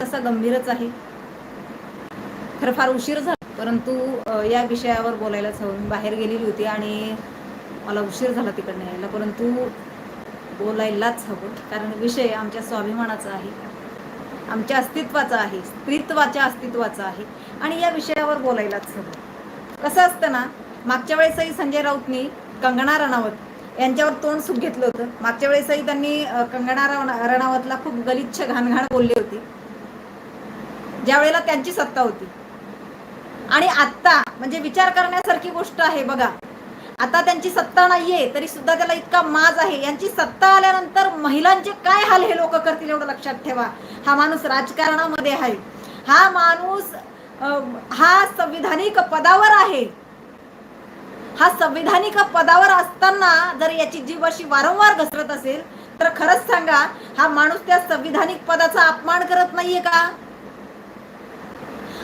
तसा गंभीरच आहे. खरं फार उशीर झाला परंतु या विषयावर बोलायलाच हवं मी बाहेर गेलेली होती आणि मला उशीर झाला तिकडनं यायला परंतु बोलायलाच हवं. कारण विषय आमच्या स्वाभिमानाचा आहे. आमच्या अस्तित्वाचा आहे स्त्रीत्वाच्या अस्तित्वाचा आहे. आणि या विषयावर बोलायलाच हवं. कसं असतं ना मागच्या वेळेसही संजय राऊतनी कंगना रणावत यांच्यावर तोंड सुख घेतलं होतं. मागच्या वेळेसही त्यांनी कंगना रणावतला खूप गलिच्छ घाणघाण बोलली होती. ज्या वेळेला त्यांची सत्ता होती. आणि आत्ता म्हणजे विचार करण्यासारखी गोष्ट आहे बघा. आता त्यांची सत्ता नाहीये तरी सुद्धा त्याला इतका माज आहे. यांची सत्ता आल्यानंतर महिलांचे काय हाल हे लोक करतील एवढं लक्षात ठेवा. हा माणूस राजकारणामध्ये आहे. हा माणूस हा संविधानिक पदावर आहे. हा संविधानिक पदावर असताना जर याची जीव अशी वारंवार घसरत असेल तर खरंच सांगा हा माणूस त्या संविधानिक पदाचा अपमान करत नाहीये का?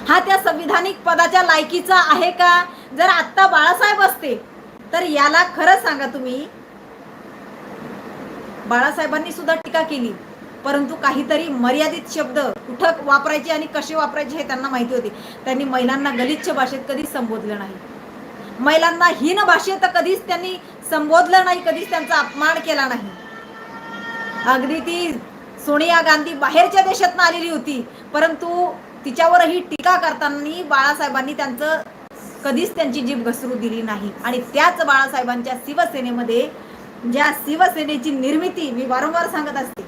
हा त्या संविधानिक पदाच्या लायकीचा आहे का? जर आत्ता बाळासाहेब असते तर याला खरं सांगा तुम्ही. बाळासाहेबांनी सुद्धा टीका केली परंतु काहीतरी मर्यादित शब्द कुठं वापरायचे आणि कसे वापरायचे हे त्यांना माहिती होते. त्यांनी महिलांना गलिच्छ भाषेत कधीच संबोधलं नाही. महिलांना हीन भाषेत कधीच त्यांनी संबोधलं नाही कधीच त्यांचा अपमान केला नाही. अगदी ती सोनिया गांधी बाहेरच्या देशातनं आलेली होती परंतु तिच्यावरही टीका करताना बाळासाहेबांनी त्यांचं कधीच त्यांची जीभ घसरू दिली नाही. आणि त्याच बाळासाहेबांच्या शिवसेनेमध्ये ज्या शिवसेनेची निर्मिती मी वारंवार सांगत असते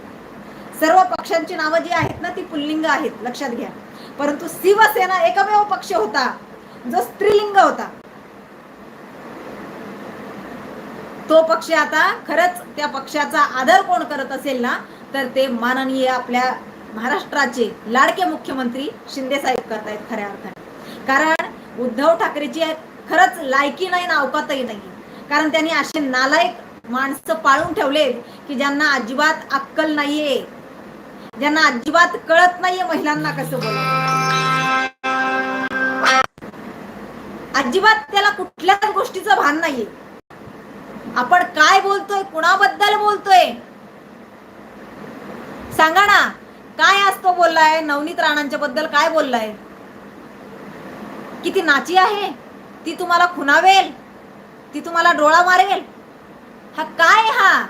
सर्व पक्षांची नावं जी आहेत ना ती पुल्लिंग आहेत लक्षात घ्या. परंतु शिवसेना एकमेव पक्ष होता जो स्त्रीलिंग होता. तो पक्ष आता खरंच त्या पक्षाचा आदर कोण करत असेल ना तर ते माननीय आपल्या महाराष्ट्राचे लाडके मुख्यमंत्री शिंदे साहेब करतायत खऱ्या अर्थाने. कारण उद्धव ठाकरेची खरंच लायकी नाही ना अवकातही नाही. कारण त्यांनी असे नालायक माणसं पाळून ठेवले की ज्यांना अजिबात अक्कल नाहीये. ज्यांना अजिबात कळत नाहीये महिलांना कसं बोल अजिबात त्याला कुठल्याच गोष्टीचं भान नाहीये. आपण काय बोलतोय कुणाबद्दल बोलतोय? सांगा ना. काय असतो बोललाय? नवनीत राणांच्या बद्दल काय बोललाय? किती नाची आहे? ती तुम्हाला खुनावेल ती तुम्हाला डोळा मारेल? हा काय हा?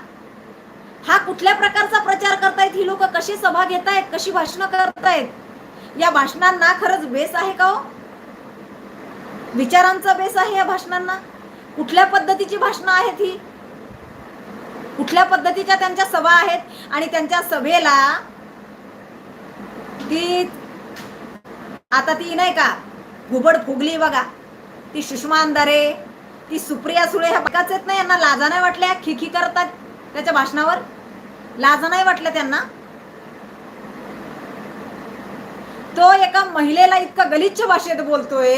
हा कुठल्या प्रकारचा प्रचार करतायत? ही लोक कशी सभा घेतायत? कशी भाषणं करतायत? या भाषणांना खरंच बेस आहे का हो? विचारांचा बेस आहे या भाषणांना? कुठल्या पद्धतीची भाषणं आहेत ही? कुठल्या पद्धतीच्या त्यांच्या सभा आहेत? आणि त्यांच्या सभेला ती आता ती नाही का घुबड फुगली बघा. ती सुषमा अंधारे ती सुप्रिया सुळे ह्या बघाच येत नाही यांना लाजा नाही वाटल्या खिखी करतात त्याच्या भाषणावर? लाजा नाही वाटल्या त्यांना? तो एका महिलेला इतका गलिच्छ भाषेत बोलतोय.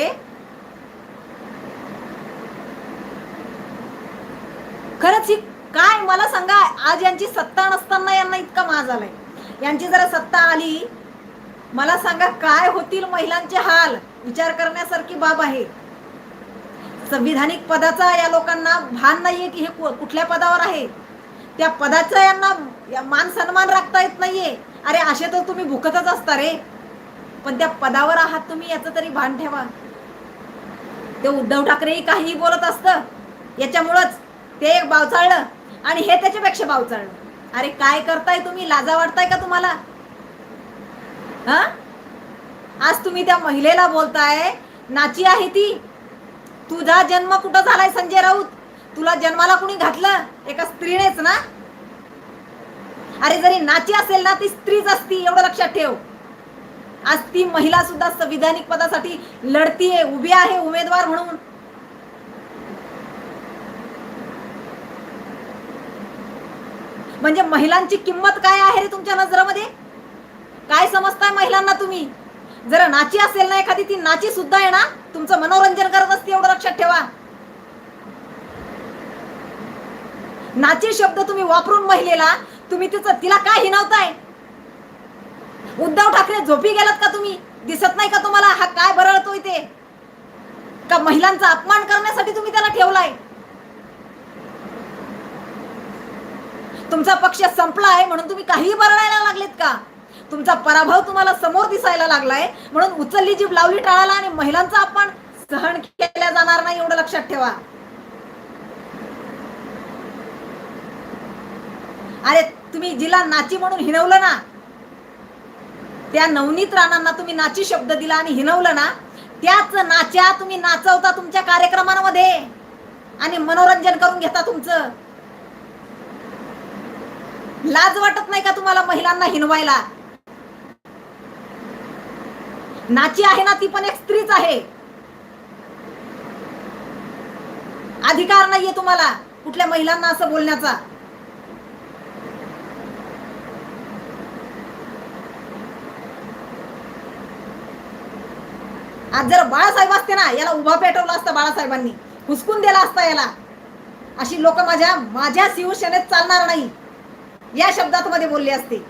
खरंच ही काय? मला सांगा आज यांची सत्ता नसताना यांना इतका माज आलाय यांची जरा सत्ता आली मला सांगा काय होतील महिलांचे हाल? विचार करण्यासारखी बाब आहे. संविधानिक पदाचा या लोकांना भान नाहीये की हे कुठल्या पदावर आहे? त्या पदाचा यांना या मान सन्मान राखता येत नाहीये. अरे असे तर तुम्ही भुकतच असता रे. पण त्या पदावर आहात तुम्ही याचं तरी भान ठेवा. ते उद्धव ठाकरेही काहीही बोलत असतं. याच्यामुळंच ते एक बावचाळलं. आणि हे त्याच्यापेक्षा बावचाळलं. अरे काय करताय तुम्ही? लाजा वाटताय का तुम्हाला? हा? आज तुम्ही त्या महिलेला बोलताय. नाची आहे ती. तुझा जन्म कुठं झालाय संजय राऊत? तुला जन्माला कुणी घातलं? एका स्त्रीनेच ना? अरे जरी नाची असेल ना ती स्त्रीच असती एवढं लक्षात ठेव. आज ती महिला सुद्धा संविधानिक पदासाठी लढतीये उभी आहे उमेदवार म्हणून. म्हणजे महिलांची किंमत काय आहे रे तुमच्या नजरेमध्ये? काय समजताय महिलांना तुम्ही? जर नाची असेल ना एखादी ती नाची सुद्धा आहे ना? तुमचं मनोरंजन करत असते एवढं लक्षात ठेवा. नाची शब्द तुम्ही वापरून महिलेला तुम्ही तिचं तिला काय हिनवताय उद्धव ठाकरे झोपी गेलात का तुम्ही? दिसत नाही का तुम्हाला? हा काय बरळतोय ते? का महिलांचा अपमान करण्यासाठी तुम्ही त्याला ठेवलाय? तुमचा पक्ष संपलाय म्हणून तुम्ही काहीही बरळायला लागलेत का? तुमचा पराभव तुम्हाला समोर दिसायला लागलाय. म्हणून उचलली जीभ लावली टाळाला आणि महिलांचा आपण सहन केल्या जाणार नाही एवढं लक्षात ठेवा. अरे तुम्ही जिला नाची म्हणून हिनवलं ना? त्या नवनीत राणांना तुम्ही नाची शब्द दिला आणि हिनवलं ना? त्याच नाच्या तुम्ही नाचवता तुमच्या कार्यक्रमांमध्ये. आणि मनोरंजन करून घेता तुमचं. लाज वाटत नाही का तुम्हाला महिलांना हिनवायला नाची आहे ना ती पण एक स्त्रीच आहे. अधिकार नाहीये तुम्हाला कुठल्या महिलांना असं बोलण्याचा. आज जर बाळासाहेब असते ना याला उभा पेटवला असता बाळासाहेबांनी हुसकून दिला असता याला. अशी लोक माझ्या माझ्या शिवसेनेत चालणार नाही. या शब्दात मध्ये बोलले असते.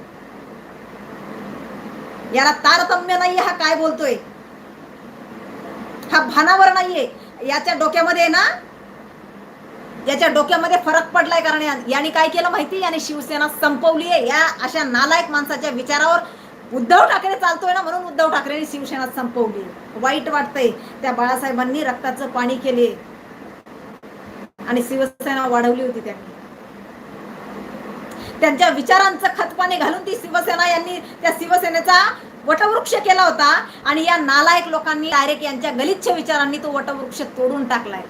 याला तारतम्य नाहीये हा काय बोलतोय? हा भानावर नाहीये. याच्या डोक्यामध्ये ना याच्या डोक्यामध्ये फरक पडलाय कारण याने काय केलं माहिती? याने शिवसेना संपवली आहे. या अशा नालायक माणसाच्या विचारावर उद्धव ठाकरे चालतोय ना म्हणून उद्धव ठाकरेने शिवसेना संपवली. वाईट वाटतंय. त्या बाळासाहेबांनी रक्ताचं पाणी केले. आणि शिवसेना वाढवली होती त्यांनी त्यांच्या विचारांचं खतपाणी घालून ती शिवसेना यांनी त्या शिवसेनेचा वटवृक्ष केला होता. आणि या नालायक लोकांनी डायरेक्ट यांच्या गलिच्छ विचारांनी तो वटवृक्ष तोडून टाकलाय.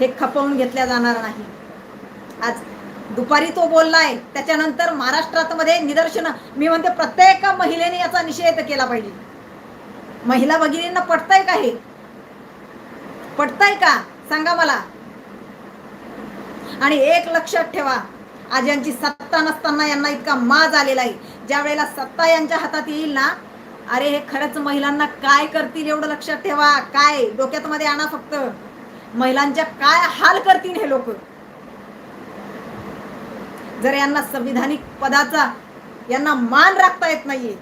हे खपवून घेतल्या जाणार नाही. आज दुपारी तो बोललाय त्याच्यानंतर महाराष्ट्रात मध्ये निदर्शन. मी म्हणते प्रत्येक महिलेने याचा निषेध केला पाहिजे. महिला भगिनींना पटताय का हे? पटताय का? सांगा मला. आणि एक लक्षात ठेवा आज यांची सत्ता नसताना यांना इतका माज आलेला आहे. ज्या वेळेला सत्ता यांच्या हातात येईल ना अरे हे खरंच महिलांना काय करतील एवढं लक्षात ठेवा. काय? डोक्यात मध्ये आणा फक्त. महिलांच्या काय हाल करतील हे लोक? जर यांना संविधानिक पदाचा यांना मान राखता येत नाहीये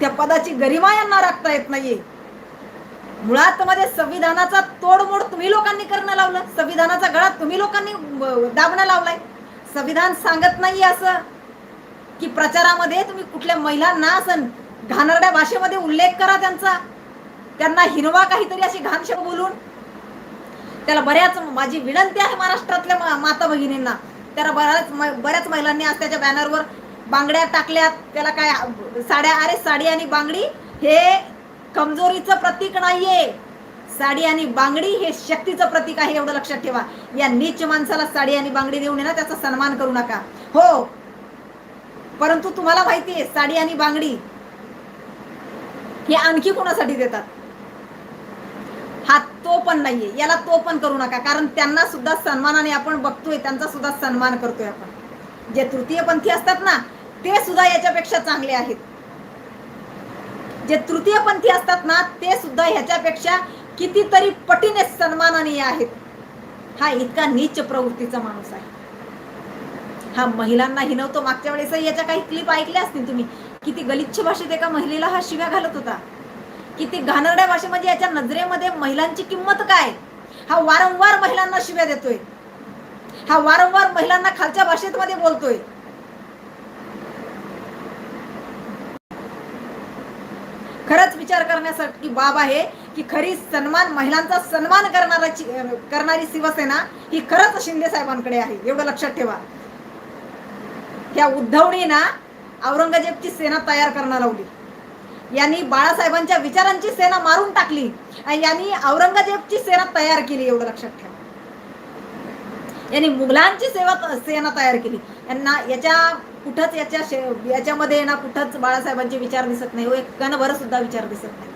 त्या पदाची गरिमा यांना राखता येत नाहीये मुळात मध्ये संविधानाचा तोडमोड तुम्ही लोकांनी करणं लावलं. संविधानाचा गळा तुम्ही लोकांनी दाबणं लावलाय. संविधान सांगत नाही असं की प्रचारामध्ये तुम्ही कुठल्या महिलांना असं घाणरड्या भाषेमध्ये उल्लेख करा त्यांचा. त्यांना हिरवा काहीतरी अशी घाण बोलून. त्याला बऱ्याच माझी विनंती आहे महाराष्ट्रातल्या मा- माता भगिनींना. त्याला बऱ्याच म- बऱ्याच महिलांनी आज त्याच्या बॅनरवर बांगड्या टाकल्यात. त्याला काय साड्या अरे साडी आणि बांगडी हे कमजोरीचं प्रतीक नाहीये. साडी आणि बांगडी हे शक्तीचं प्रतीक आहे एवढं लक्षात ठेवा. या नीच माणसाला साडी आणि बांगडी देऊन ना त्याचा सन्मान करू नका. हो. परंतु तुम्हाला माहिती आहे साडी आणि बांगडी हे आणखी कोणासाठी देतात? हा तो पण नाहीये. याला तो पण करू नका. कारण त्यांना सुद्धा सन्मानाने आपण बघतोय त्यांचा सुद्धा सन्मान करतोय आपण. जे तृतीयपंथी असतात ना ते सुद्धा याच्यापेक्षा चांगले आहेत. जे तृतीयपंथी असतात ना ते सुद्धा ह्याच्यापेक्षा कितीतरी पटीने सन्माननीय आहेत. हा इतका नीच प्रवृत्तीचा माणूस आहे. हा महिलांना हिनवतो. मागच्या वेळेस याच्या काही क्लिप ऐकल्या असतील तुम्ही. किती गलिच्छ भाषेत एका महिलेला हा शिव्या घालत होता. किती घाणरड्या भाषेमध्ये म्हणजे याच्या नजरेमध्ये महिलांची किंमत काय? हा वारंवार महिलांना शिव्या देतोय. हा वारंवार महिलांना खालच्या भाषेत मध्ये बोलतोय. खरंच विचार करण्यासाठी बाब आहे की खरी सन्मान महिलांचा सन्मान करणाराची करणारी शिवसेना ही खरंच शिंदे साहेबांकडे आहे. एवढं लक्षात ठेवा. या उद्धवणी ना औरंगजेबची सेना तयार करणार लावली. यांनी बाळासाहेबांच्या विचारांची सेना मारून टाकली आणि यांनी औरंगजेबची सेना तयार केली एवढं लक्षात ठेवा. यांनी मुघलांची सेवा सेना तयार केली. यांना याच्या कुठंच याच्या शे- याच्यामध्ये ना कुठंच बाळासाहेबांचे विचार दिसत नाही. हो एक सुद्धा विचार दिसत नाही.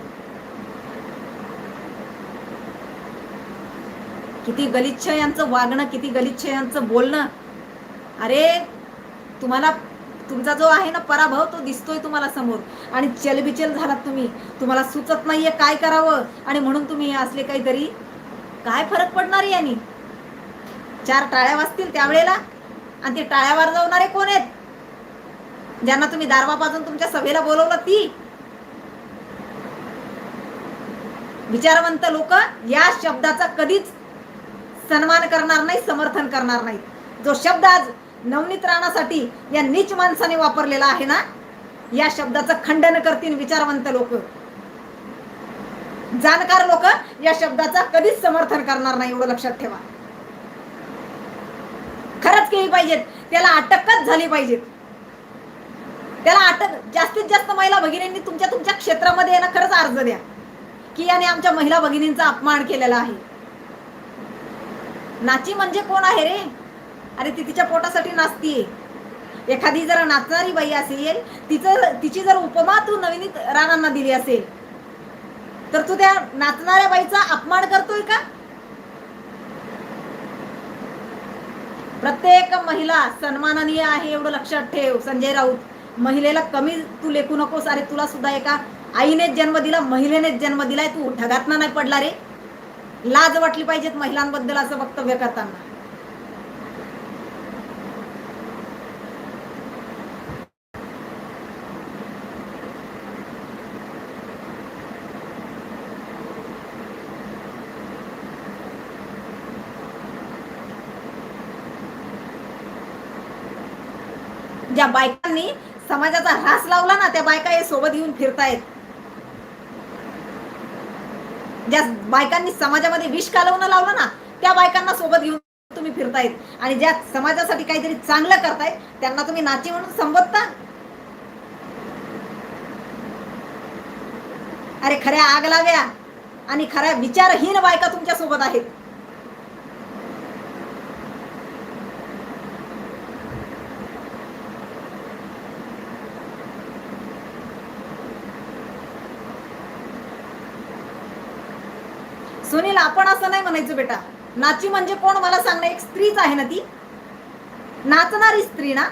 किती गलिच्छ यांचं वागणं किती गलिच्छ यांचं बोलणं. अरे तुम्हाला तुमचा जो आहे ना पराभव तो दिसतोय तुम्हाला समोर. आणि चलबिचल झालात तुम्ही. तुम्हाला सुचत नाहीये काय करावं. आणि म्हणून तुम्ही असले काहीतरी. काय फरक पडणार आहे यांनी? चार टाळ्या वाजतील त्यावेळेला? आणि ते टाळ्या वाजवणारे कोण आहेत? ज्यांना तुम्ही दारवा पाजून तुमच्या सभेला बोलवलं ती. विचारवंत लोक या शब्दाचा कधीच सन्मान करणार नाही समर्थन करणार नाही. जो शब्द आज नवनीत राणासाठी या नीच माणसाने वापरलेला आहे ना या शब्दाचं खंडन करतील विचारवंत लोक. जाणकार लोक या शब्दाचा कधीच समर्थन करणार नाही एवढं लक्षात ठेवा. खरंच केली पाहिजेत त्याला अटकच झाली पाहिजेत. त्याला अटक जास्तीत जास्त महिला भगिनींनी तुमच्या तुमच्या क्षेत्रामध्ये येणं खरंच अर्ज द्या. की याने आमच्या महिला भगिनींचा अपमान केलेला आहे. नाची म्हणजे कोण आहे रे? अरे ती तिच्या पोटासाठी नाचतीये. एखादी जर नाचणारी बाई असेल तिचं तिची जर उपमा तू नवीन राणांना दिली असेल तर तू त्या नाचणाऱ्या बाईचा अपमान करतोय का? प्रत्येक महिला सन्माननीय आहे एवढं लक्षात ठेव संजय राऊत. महिलेला कमी तू लेखू नकोस. अरे तुला सुद्धा एका आईनेच जन्म दिला महिलेनेच जन्म दिलाय तू ढगातना नाही पडला रे. लाज वाटली पाहिजेत महिलांबद्दल असं वक्तव्य करताना. ज्या बायकांनी समाजाचा ऱ्हास लावला ना त्या बायका हे सोबत घेऊन फिरतायत. ज्या बायकांनी समाजामध्ये विष कालवणं लावलं ना त्या बायकांना सोबत घेऊन तुम्ही फिरतायत. आणि ज्या समाजासाठी काहीतरी चांगलं करतायत त्यांना तुम्ही नाची म्हणून संबोधता. अरे खऱ्या आग लाव्या आणि खऱ्या विचारहीन बायका तुमच्यासोबत आहेत सुनील आपण असं नाही म्हणायचं बेटा? नाची म्हणजे कोण? मला सांगणं एक स्त्रीच आहे ना ती. नाचणारी स्त्री ना?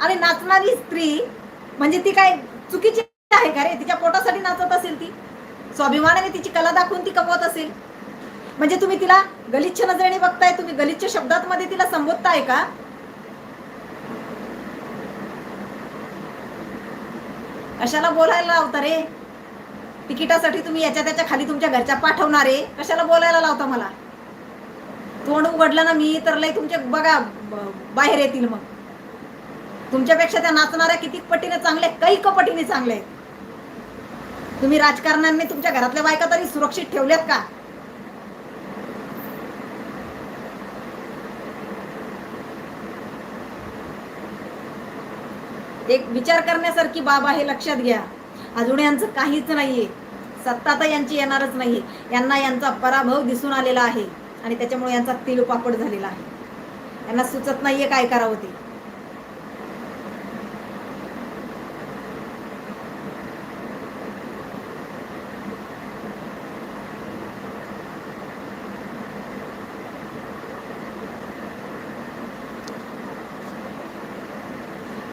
आणि नाचणारी स्त्री म्हणजे ती काय चुकीची आहे का रे? तिच्या पोटासाठी नाचत असेल ती. स्वाभिमानाने तिची कला दाखवून ती कमवत असेल. म्हणजे तुम्ही तिला गलिच्छ नजरेने बघताय तुम्ही गलिच्छ शब्दात मध्ये तिला संबोधताय का? कशाला बोलायला लावता रे? तिकिटासाठी तुम्ही याच्या त्याच्याखाली तुमच्या घरच्या पाठवणारे. कशाला बोलायला लावता मला? तोंड उघडलं ना मी तर लय तुमचे बघा बाहेर येतील मग. तुमच्यापेक्षा त्या नाचणाऱ्या किती पटीने चांगले कैक पटीने चांगले तुम्ही राजकारण्यांनी तुमच्या घरातल्या बायका तरी सुरक्षित ठेवल्यात का? एक विचार करण्यासारखी बाब आहे लक्षात घ्या. अजून यांचं काहीच नाहीये. सत्ता तर यांची येणारच नाहीये यांना यांचा पराभव दिसून आलेला आहे. आणि त्याच्यामुळे यांचा तिलपापड झालेला आहे. यांना सुचत नाहीये काय करावं ते.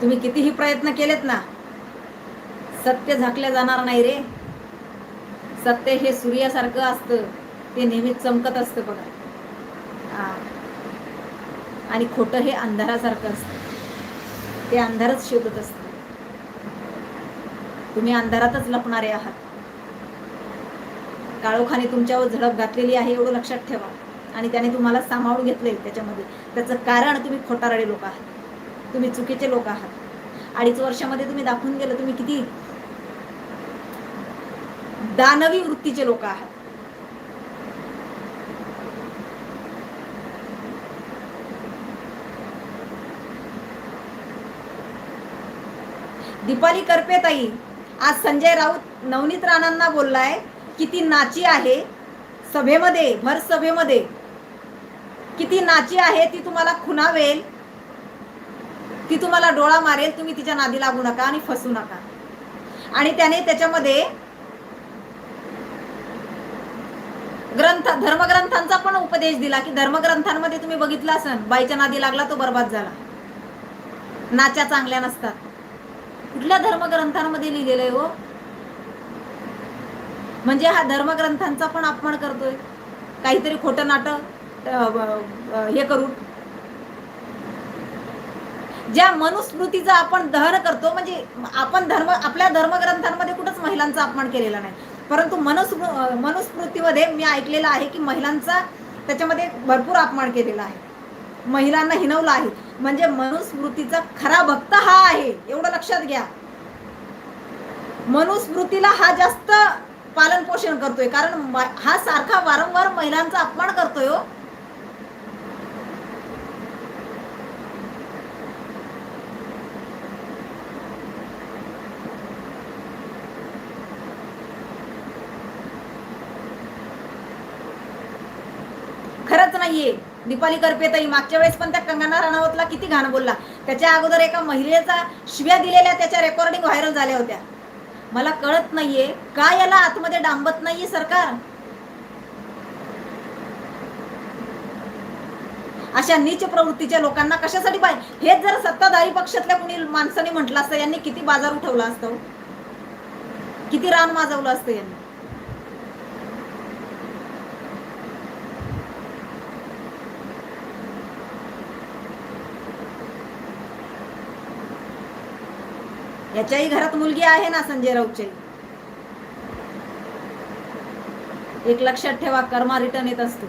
तुम्ही कितीही प्रयत्न केलेत ना सत्य झाकलं जाणार नाही रे. सत्य हे सूर्यासारखं असतं. ते नेहमीच चमकत असतं बघा. आणि खोटं हे अंधारासारखं असतं. ते अंधारच शोधत असतं. तुम्ही अंधारातच लपणारे आहात. काळोखाने तुमच्यावर झडप घातलेली आहे एवढं लक्षात ठेवा. आणि त्याने तुम्हाला सामावून घेतलंय त्याच्यामध्ये. त्याचं कारण तुम्ही खोटारडे लोक आहात. तुम्ही चुकीचे लोक आहात. अडीच वर्षामध्ये तुम्ही दाखवून गेलं तुम्ही किती दानवी वृत्तीचे लोक आहात. दीपाली करपे ताई आज संजय राऊत नवनीत राणांना बोललाय किती नाची आहे सभेमध्ये भर सभेमध्ये. किती नाची आहे ती तुम्हाला खुणावेल ती तुम्हाला डोळा मारेल तुम्ही तिच्या नादी लागू नका आणि फसू नका. आणि त्याने त्याच्यामध्ये ग्रंथ धर्मग्रंथांचा पण उपदेश दिला की धर्मग्रंथांमध्ये तुम्ही बघितलं असन बाईच्या नादी लागला तो बर्बाद झाला. नाच्या चांगल्या नसतात. कुठल्या धर्मग्रंथांमध्ये लिहिलेलं आहे हो? म्हणजे हा धर्मग्रंथांचा पण अपमान करतोय. काहीतरी खोटं नाटक हे करून ज्या मनुस्मृतीचं आपण दहन करतो म्हणजे आपण धर्म आपल्या धर्मग्रंथांमध्ये कुठंच महिलांचा अपमान केलेला नाही. परंतु मनुस्मृ मनुस्मृतीमध्ये मी ऐकलेलं आहे की महिलांचा त्याच्यामध्ये भरपूर अपमान केलेला आहे. महिलांना हिनवलं आहे. म्हणजे मनुस्मृतीचा खरा भक्त हा आहे एवढं लक्षात घ्या. मनुस्मृतीला हा जास्त पालन पोषण करतोय. कारण हा सारखा वारंवार महिलांचा अपमान करतोय हो खरंच नाहीये दीपाली करपेताई मागच्या वेळेस पण त्या कंगना राणावतला किती घाण बोलला. त्याच्या अगोदर एका महिलेचा शिव्या दिलेल्या त्याच्या रेकॉर्डिंग व्हायरल झाल्या होत्या. मला कळत नाहीये का याला आतमध्ये डांबत नाहीये सरकार? अशा नीच प्रवृत्तीच्या लोकांना कशासाठी पाहिजे हेच जर सत्ताधारी पक्षातल्या कुणी माणसाने म्हटलं असतं यांनी किती बाजार उठवला असतं? किती रान माजवलं असतं यांनी? याच्याही घरात मुलगी आहे ना संजय राऊतचे? एक लक्षात ठेवा कर्मा रिटर्न येत असतो.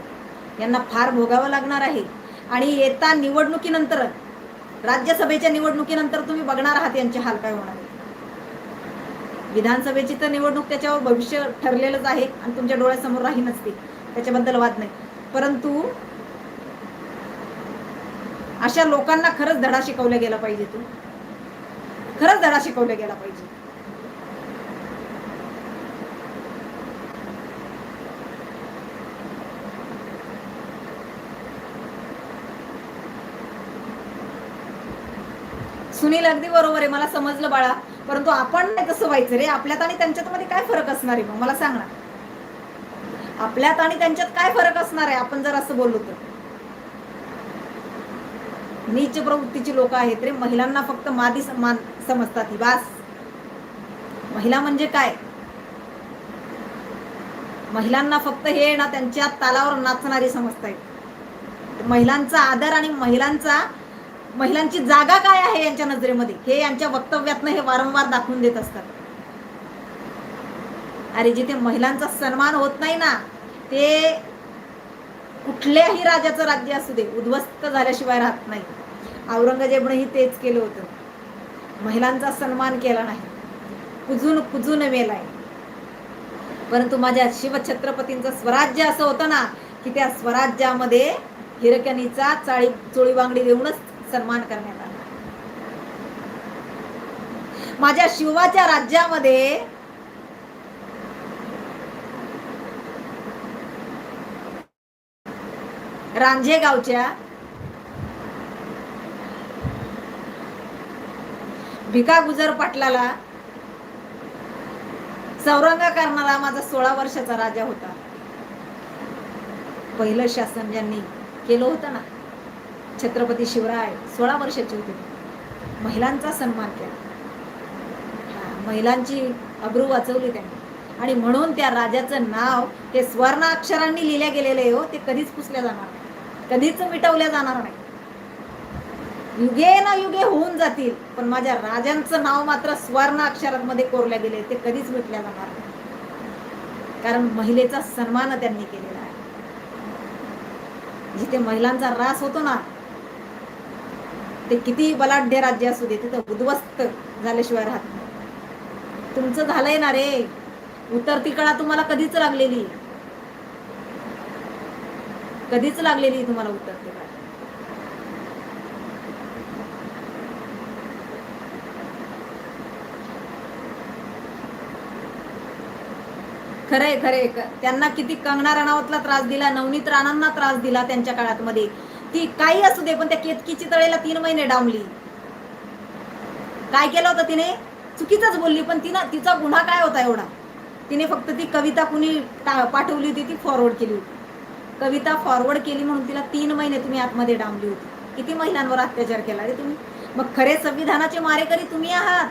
यांना फार भोगावं लागणार आहे. आणि येता निवडणुकीनंतर राज्यसभेच्या निवडणुकीनंतर तुम्ही बघणार आहात यांचे हाल काय होणार विधानसभेची तर निवडणूक त्याच्यावर भविष्य ठरलेलंच आहे आणि तुमच्या डोळ्यासमोर राही नसते त्याच्याबद्दल वाद नाही. परंतु अशा लोकांना खरंच धडा शिकवला गेला पाहिजे तू. खरंच धडा शिकवला गेला पाहिजे. सुनील अगदी बरोबर आहे. मला समजलं बाळा. परंतु आपण नाही तसं व्हायचं रे. आपल्यात आणि त्यांच्यात मध्ये काय फरक असणार आहे मग? मला सांग ना. आपल्यात आणि त्यांच्यात काय फरक असणार आहे? आपण जर असं बोललो तर. नीच प्रवृत्तीची लोक आहेत रे. महिलांना फक्त मादी समान समजतात ही बास. महिला म्हणजे काय? महिलांना फक्त हे ना त्यांच्या तालावर नाचणारी समजताय महिलांचा आदर आणि महिलांचा महिलांची जागा काय आहे यांच्या नजरेमध्ये? हे यांच्या वक्तव्यातनं हे वारंवार दाखवून देत असतात. अरे जिथे महिलांचा सन्मान होत नाही ना ते कुठल्याही राजाचं राज्य असू दे उद्ध्वस्त झाल्याशिवाय राहत नाही. औरंगजेबनंही तेच केलं होतं. महिलांचा सन्मान केला नाही. कुजून कुजून मेलाय. परंतु माझ्या शिवछत्रपतींचं स्वराज्य असं होतं ना की त्या स्वराज्यामध्ये हिरकणीचा चाळी चोळी बांगडी देऊनच सन्मान करण्यात आला. माझ्या शिवाच्या राज्यामध्ये रांझे गावच्या भिका गुजर पाटलाला सौरंगा करणारा माझा सोळा वर्षाचा राजा होता. पहिलं शासन ज्यांनी केलं होतं ना छत्रपती शिवराय सोळा वर्षाचे होते. महिलांचा सन्मान केला. महिलांची अब्रू वाचवली त्यांनी. आणि म्हणून त्या राजाचं नाव हे स्वर्ण अक्षरांनी लिहिल्या गेलेलं आहे हो ते कधीच पुसल्या जाणार नाही. कधीच मिटवल्या जाणार नाही. युगे ना युगे होऊन जातील. पण माझ्या राजांचं नाव मात्र स्वर्ण अक्षरांमध्ये कोरल्या गेले ते कधीच भेटल्या जाणार नाही. कारण महिलेचा सन्मान त्यांनी केलेला आहे. जिथे महिलांचा रास होतो ना ते किती बलाढ्य राज्य असू दे तिथं उद्ध्वस्त झाल्याशिवाय राहत नाही. तुमचं झालंय ना रे. उतरती कळा तुम्हाला कधीच लागलेली. कधीच लागलेली तुम्हाला उतरती कळा खरंय खरंय. त्यांना किती कंगना राणावतला त्रास दिला नवनीत राणांना त्रास दिला त्यांच्या काळात मध्ये ती काही असू दे पण त्या केतकीची तळेला तीन महिने डांबली. काय केलं होतं तिने? चुकीचाच बोलली पण तिनं तिचा गुन्हा काय होता एवढा? तिने फक्त ती कविता कुणी टा- पाठवली होती ती फॉरवर्ड केली होती. कविता फॉरवर्ड केली म्हणून तिला तीन महिने तुम्ही आतमध्ये डांबली होती. किती महिलांवर अत्याचार केला रे तुम्ही? मग खरे संविधानाचे मारेकरी तुम्ही आहात.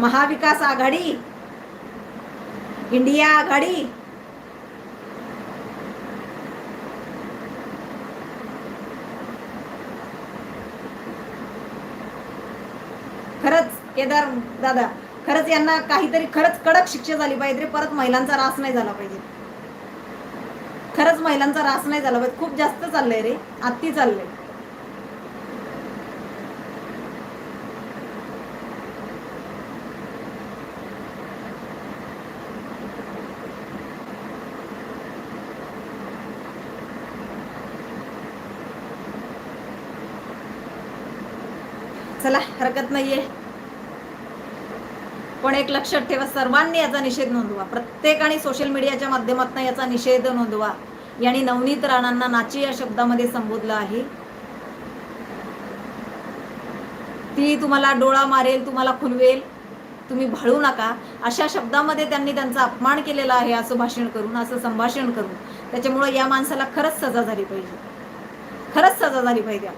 महाविकास आघाडी इंडिया आघाडी. खरंच केदार दादा खरंच यांना काहीतरी खरंच कडक शिक्षा झाली पाहिजे रे परत महिलांचा रास नाही झाला पाहिजे. खरंच महिलांचा रास नाही झाला पाहिजे. खूप जास्त चाललंय रे आत्ती चाललंय. हरकत नाहीये. पण एक लक्षात ठेवा सर्वांनी याचा निषेध नोंदवा. प्रत्येकाने सोशल मीडियाच्या माध्यमातून याचा निषेध नोंदवा. यांनी नवनीत राणांना नाची या शब्दामध्ये संबोधलं आहे. ती तुम्हाला डोळा मारेल तुम्हाला खुलवेल तुम्ही भाळू नका. अशा शब्दामध्ये त्यांनी त्यांचा अपमान केलेला आहे असं भाषण करून असं संभाषण करून. त्याच्यामुळं या माणसाला खरंच सजा झाली पाहिजे. खरंच सजा झाली पाहिजे.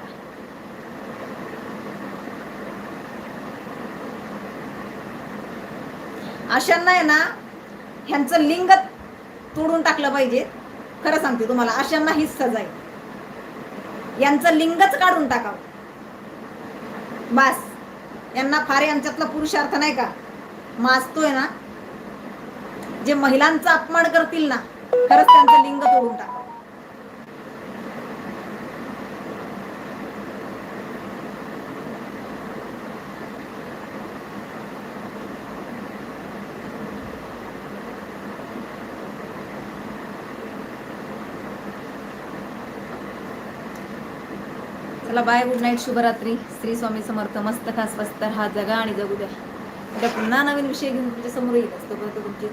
अशांना आहे ना ह्यांचं लिंग तोडून टाकलं पाहिजे. खरं सांगते तुम्हाला अशांना हीच सजा आहे. यांचं लिंगच काढून टाकावं. बास. यांना फार यांच्यातला पुरुषार्थ नाही का? माजतोय ना. जे महिलांचा अपमान करतील ना खरंच त्यांचं लिंग तोडून टाक. चला बाय गुड नाईट शुभरात्री. श्री स्वामी समर्थ मस्त खास स्वस्त हा जगा आणि जगू द्या. पुन्हा नवीन विषय घेऊन तुमच्यासमोर येत असतो तुमची